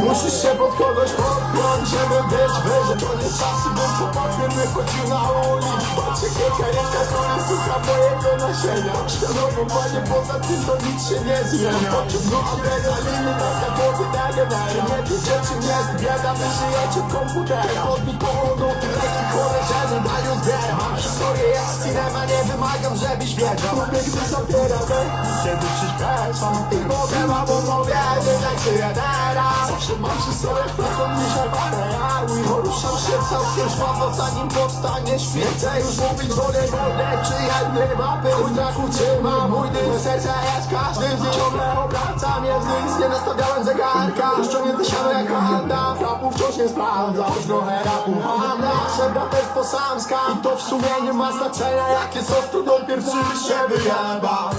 Musisz się pod kogoś podpiąć, żeby być wyżej. To nie czasy, bym po papier wychodził na ulicę Patrzę kilka ręka, która słucha mojego nasienia. Panie, poza tym to nic się nie zmienia. Pociągnąć adrenaliny, taka głowy daje daje Nie wiecie czym jest bieda, wy żyjecie w komputerze. Podmi powodu, leki żeny dają zbiera Mam historię jak cinema, nie wymagam, żebyś wiedział. Lubię, gdy zabiera kiedy przyspieszam I mogę wam opowiedzieć, jak żyję teraz Zawsze mam przy sobie telefon niż materiału I poruszam się całkiem żwawo, zanim powstanie świecę Już mówić wolę, wolę, czy jedny mapy Chuj tak utrzyma mój dym, serce jest każdym z nich Ciągle obracam je z nie nastawiałem zegarka Ściągnięte siano jak Wanda, rapu wciąż nie sprawdza Choć trochę rapu mam, nasze braterstwo samska I to w sumie nie ma znaczenia, jakie są to pierw się wyjeba